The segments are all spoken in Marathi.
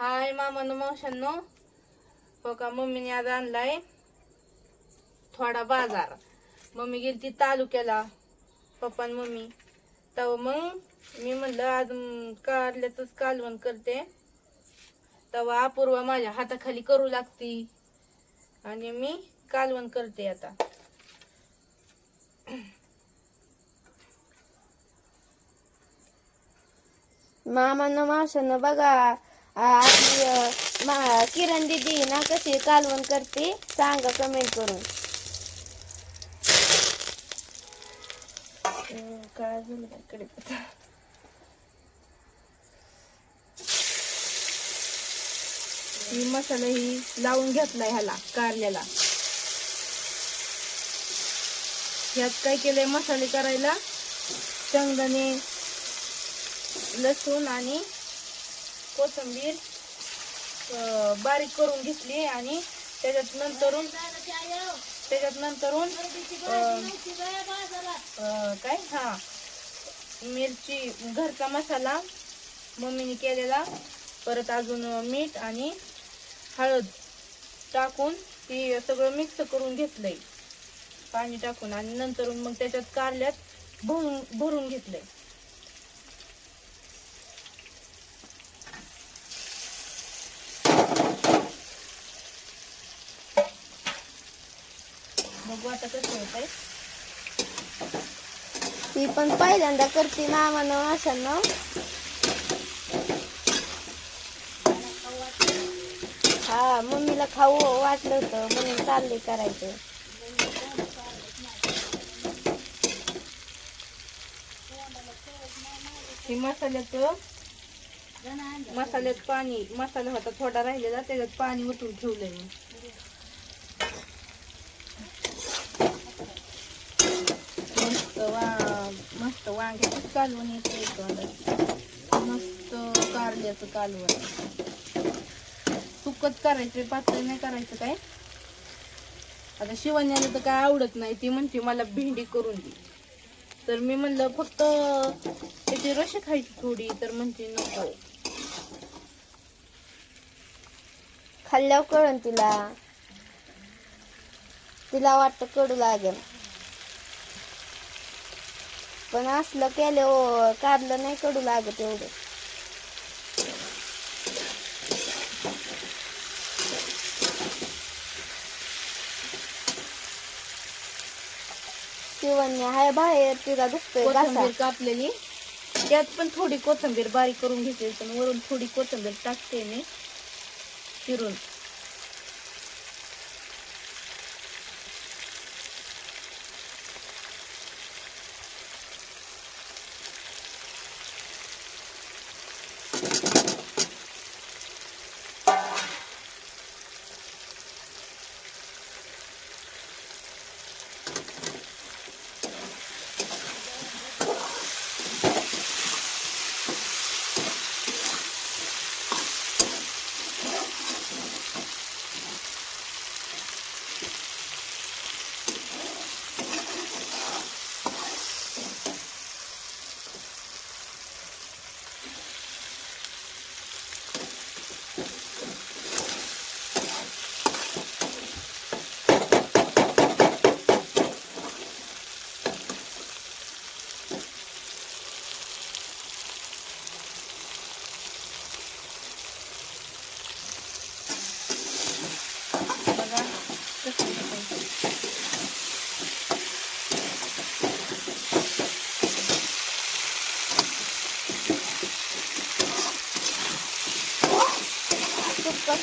हाय मामानो मावशांनो हो का मम्मीने आज आणलाय थोडा बाजार मम्मी गेली ती तालुक्याला पप्पा आणि मम्मी तेव्हा मग मी म्हणलं आज म, कारल्याचंच कालवण करते तेव्हा अपूर्वा माझ्या हाताखाली करू लागती आणि मी कालवण करते आता मामानं मावशानं बघा आपली मा- किरण दिदी ना कशी कालवण करते सांगा कमेंट करून. काय झालं काय ही मसाला ही लावून घेतला ह्याला कारल्याला. ह्यात काय केलंय मसाले करायला? शेंगदाणे लसूण आणि कोथिंबीर बारीक करून घेतली आणि त्याच्यात नंतरून त्याच्यात नंतरून काय? हा. मिरची घरचा मसाला मम्मीने केलेला. परत अजून मीठ आणि हळद टाकून ती सगळं मिक्स करून घेतलंय. पाणी टाकून आणि नंतर मग त्याच्यात कारल्यात भरून भरून घेतलंय. बघू आता कसं ती पण पहिल्यांदा करते मामानं मावशानं हा मम्मीला खाऊ वाटलं होतं म्हणून चालले करायचं. हे मसाल्याचं मसाल्यात पाणी मसाला होता थोडा राहिलेला त्याच्यात पाणी ओतून ठेवलंय मी मस्त वा मस्त वांग्याचं कालवण येते मस्त कारल्याचं कालवण. सुकत करायचं पातळ नाही करायचं काय? आता शिवण्याला तर काय आवडत नाही ती म्हणते मला भेंडी करून दे. तर मी म्हणलं फक्त त्याची रशी खायची थोडी तर म्हणते नको. खाल्ल्यावर कळण तिला. तिला वाटतं कडू लागेल. पण असलं केलं काढलं नाही कडू लागत एवढं. शिवण्या हाय बाहेर तिला दुखतोय घासा. कोथिंबीर कापलेली. त्यात पण थोडी कोथिंबीर बारीक करून घेतली पण वरून थोडी कोथिंबीर टाकते मी. चिरून बघा कसं होतंय.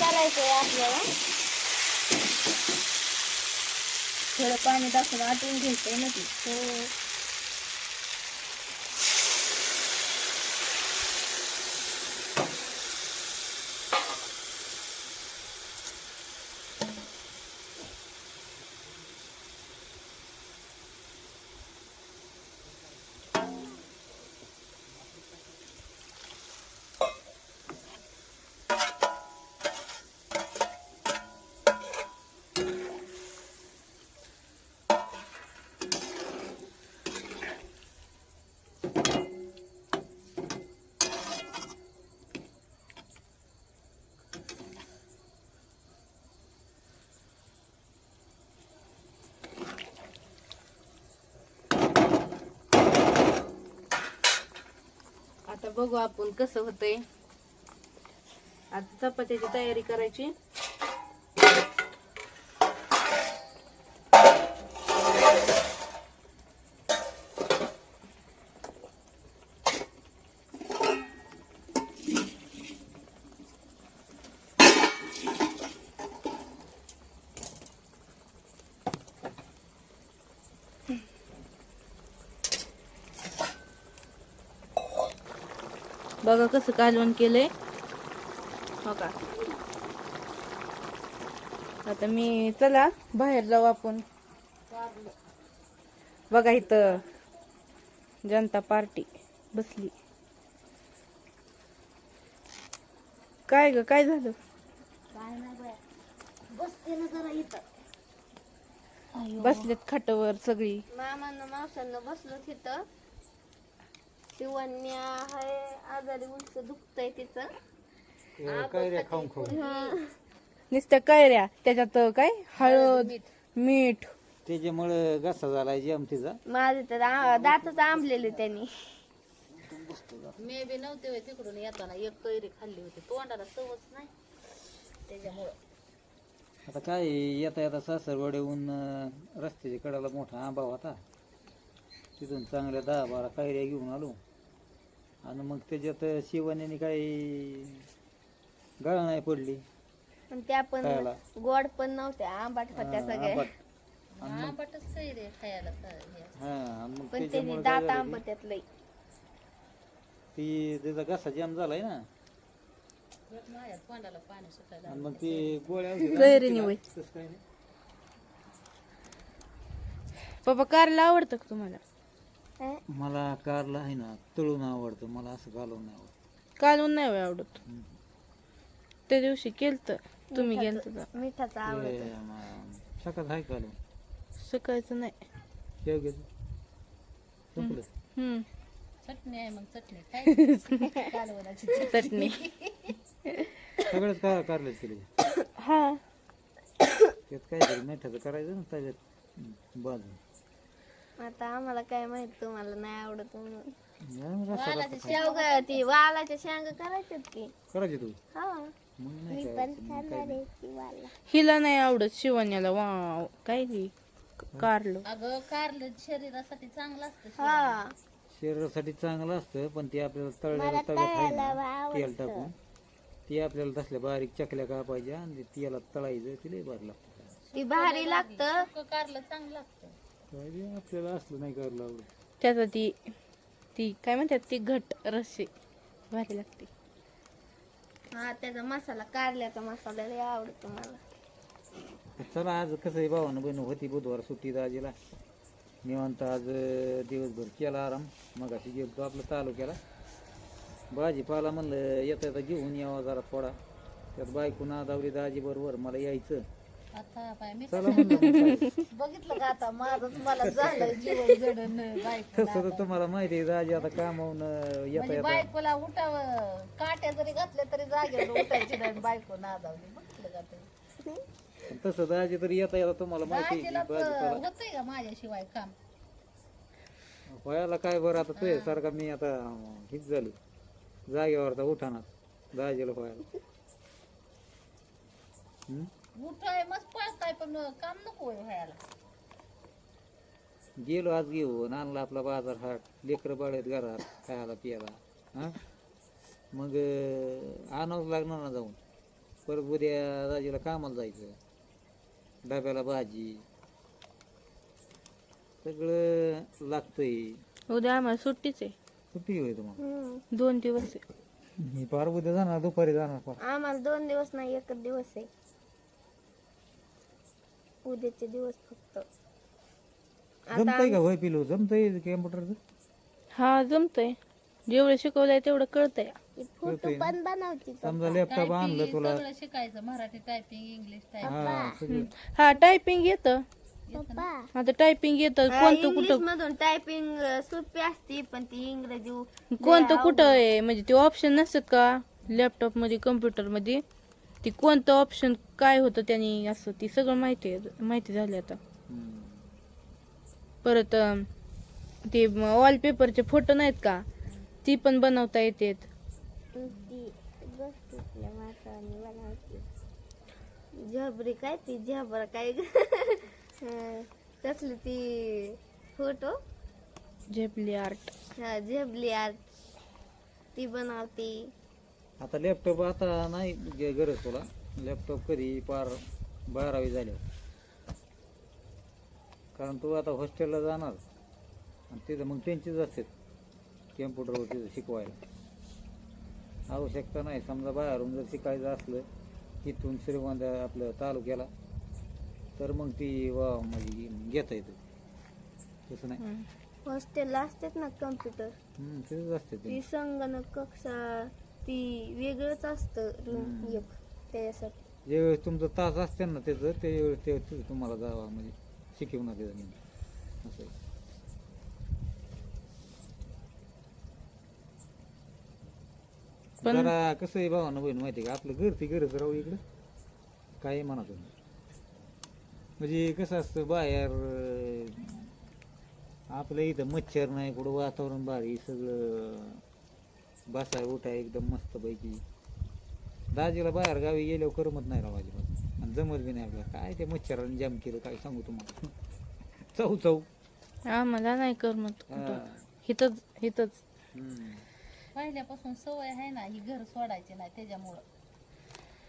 सुक्कच करायचंय आपल्याला. थोडं पाणी टाकून आटवून घ्यायचंय ना ती. आता बघू आपण कसं होतंय. आता चपात्याची तयारी करायची. बघा कसं कालवण केलंय. हो का? आता मी चला बाहेर जाऊ आपण. बघा इथं जनता पार्टी बसली. काय ग काय झालं? बसलेत खाटावर सगळी. मामानं मावसानं बसलो तिथं शिवण्या हाय आजारी उंच दुखतय तिचं. काय रे खाऊन खाऊन. नुसत्या कैऱ्या त्याच्यात काय? हळद मीठ. त्याच्यामुळे घसा झाला जम तिचा माझे तर आ- दातच आंबलेले त्यांनी. मी बी नव्हते होय तिकडून येताना एक कैरी खाल्ली होती. तोंडाला चवच नाही. त्याच्यामुळं. आता काय येता येता सासरवाड्याहून अं, रस्त्याच्या कडेला मोठा आंबा होता. तिथून चांगल्या दहा बारा कैऱ्या घेऊन आलो. आणि मग त्याच्यात शिवानीने काही गळ नाही पडली पण त्या पण खायला. गोड पण नव्हत्या आंबाट होत्या सगळ्या आंबट. आणि मग आंबाटच कैरी खायला हा आणि मग पण त्यांनी काय दात झालं आंबट त्यात लई की, ती त्याचा घसा जाम झालाय ना तोंडाला पाणी सुटायला आणि मग ती गोळ्या औषधं कैरीने आणली होय. तिला. तसं काही नाही. पप्पा कारला आवडतं का तुम्हाला? मला कारला आहे ना तळून आवडतं. मला असं घालून नाही आवडत. कालवून नाही होय आवडत. हम्म. त्या दिवशी केलत. तुम्ही गेलत तर मिठाचा आवडत. ते, म, सकाळ आहे घालून सकाळचं नाही. शेव घेतो संपलं. हम्म. चटणी आहे मग चटणी. चटणी. सगळंच का कारलेच केले? हा. त्यात काहीतरी मिठाचं करायचं ना त्याच्यात बाजून. आता आम्हाला काय माहीत तुम्हाला नाही आवडत म्हणून. या, रस्सा रस्सा खा. शेवगा ती वालाच्या शेंगा करायच्यात की. करायची तू? हा. मग नाही करायचं, मग काय नाही. वाला. हिला नाही आवडत शिवण्याला वा काय ती कारलं. अगं कारलं शरीरासाठी चांगलं असतं हा. शरीरासाठी चांगलं असतं पण ते आपल्याला तव्यात आहे ना तेल टाकून. ती आपल्याला तसल्या बारीक चकल्या का पाहिजे आणि ते तेलात तळायचं तिला बार लागतं. ती भारी लागतं. कारलं चांगलं लागतं. आपल्याला असलं नाही करायला आवडत त्याचा ती ती काय म्हणतात ती घट रस्सी भारी लागते. हा त्याचा मसाला कारल्याचा मसाला लय आवडतो मला. चला आज कसं आहे भावानं बहीण होती बुधवार सुट्टी दाजीला. निवांत आज अं, दिवसभर केला आराम. मग अशी गेलतो आपलं तालुक्याला. भाजीपाला म्हणलं येता येता घेऊन यावा जरा थोडा. त्यात बायको नादावली दाजी बरोबर मला यायचं. आता पाय मी चला म्हणलं मग. काय. बघितलं का आता? माझंच मला झालं जीवन जडण बायको तसं तर तुम्हाला माहिती आहे दाजी आता कामावून अं, येता म्हणजे येता. बायकोला उठाव काट्या जरी घातल्या तरी जागेवर उठायची नाही बायको नादावली. बघितलं का ते तसं दाजी तरी येता येता तुम्हाला माहिती आहे दाजीला की भाजीपाला होतंय का माझ्याशिवाय काम? वयाला काय बरं आता तुझ्या सारखा मी आता हीच झालो. जागेवरचा उठाणार दाजीला व्हायला हम्म? उठाय पळताय पण काम नको होय व्हायला. गेलो आज घेऊन आणला आपला बाजार हाट. लेकरं बाळेत घरात खायला पियाला हा? मग अं, आणावंच लागणार ना जाऊन. परत उद्या दाजीला कामाला जायचं. डब्याला भाजी. सगळं लागतंय. उद्या आम्हाला सुट्टीच आहे. सुट्टी होय तुम्हाला. दोन दिवस आहे. मी पार उद्या जाणार दुपारी जाणार आम्हाला दोन दिवस नाही एकच दिवस आहे. उद्याचे दिवस फक्त. जमतंय का होय पिलो? जमतंय कॅम्प्युटरचं? हा जमतंय. जेवढं शिकवलंय तेवढं कळतंय. फोटो पण बनवते समजा लॅपटॉप आणलं तुला. सगळं शिकायचं. मराठी टायपिंग इंग्लिश टायपिंग हा सगळं. हा टायपिंग येतं. पप्पा. आता टायपिंग येतं. कोणतं इंग्लिश कुठं मधून टायपिंग सोपी असते पण ती इंग्रजी कोणतं कुठं आहे? म्हणजे ते ऑप्शन नसतात का लॅपटॉपमध्ये कम्प्युटरमध्ये? ती कोणतं ऑप्शन काय होतं त्यांनी असं ती सगळं माहिती आहे माहिती झाली आता. परत ते वॉलपेपरचे फोटो नाहीत का? ती पण बनवता येते झबरी काय ती? झबर काय? हं, कसली ती फोटो झेपली आर्ट हा झेबली आर्ट ती बनवते. आता लॅपटॉप आता नाही ग- गरज तुला. लॅपटॉप कधी? पार बारावी झाले. कारण तू आता हॉस्टेलला जाणार. आणि तिथं मग त्यांचीच असते. कॅम्प्युटरवर तिथं शिकवायला. आवश्यकता नाही. समजा बाहेरून जर शिकायचं असलं इथून श्रीगोंदा आपल्या तालुक्याला तर मग ती वा म्हणजे घेता येतं. तसं नाही. हॉस्टेलला असतात ना कम्प्युटर हम्म, तिथंच असते ते. ती संगणक कक्षा ती वेगळंच असतं रूम. एक त्याच्यासाठी ज्यावेळेस तुमचं तास असते ना त्याचं त्यावेळेस ते ते तुम्हाला जावा म्हणजे शिकवणार त्याचं नेमकं. असं आहे. पण- जरा कसं आहे भावानं बहीण माहिती आहे का आपलं घर ती गरज राहू इकडं काय म्हणा तुम्ही म्हणजे कसं असतं बाहेर अं, आपलं इथं मच्छर नाही कुठं वातावरण भारी सगळं बसाय उठाय एकदम मस्त पैकी दाजीला बाहेर गावी गेल्यावर करमत नाही राव अजिबात. आणि जमत बी नाही आपल्याला. काय ते मच्छराने जाम केलं काय सांगू तुम्हाला. चौ चौ आम्हाला नाही करमत कुठं. हिथच हिथच हम्म. पहिल्यापासून सवय आहे ना ही घर सोडायची नाही त्याच्यामुळं.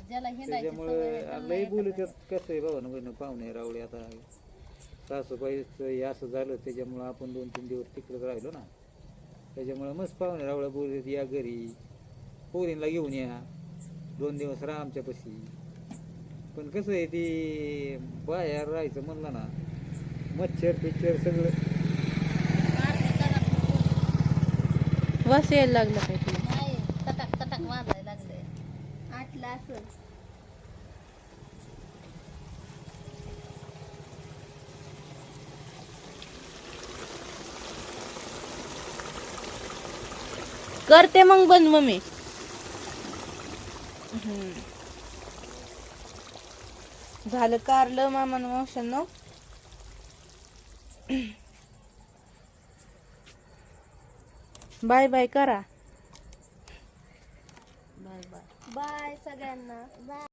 ज्याला हिंडायची सवय आहे त्याच्यामुळे लई येतं बोलत बाहेर. कसं आहे बाबा ना बहिण पाहुणे रावळे आता सासूबाईचं हे असं झालं त्याच्यामुळं आपण दोन तीन दिवस तिकडेच राहिलो ना. त्याच्यामुळे मस्त पाहुणे रावळे बोलत या घरी. पोरींला घेऊन या. दोन दिवस राहा आमच्यापाशी पण कसं आहे ती बाहेर राहायचं म्हणलं ना मच्छर पिक्चर सगळं. वास यायला लागला काय तुला? नाही कटाक कटाक वाजायला लागले आठला असं. करते मग बंद मम्मी. झालं कारलं मामान मावशांनो बाय बाय करा. Bye bye. बाय सगळ्यांना. बाय.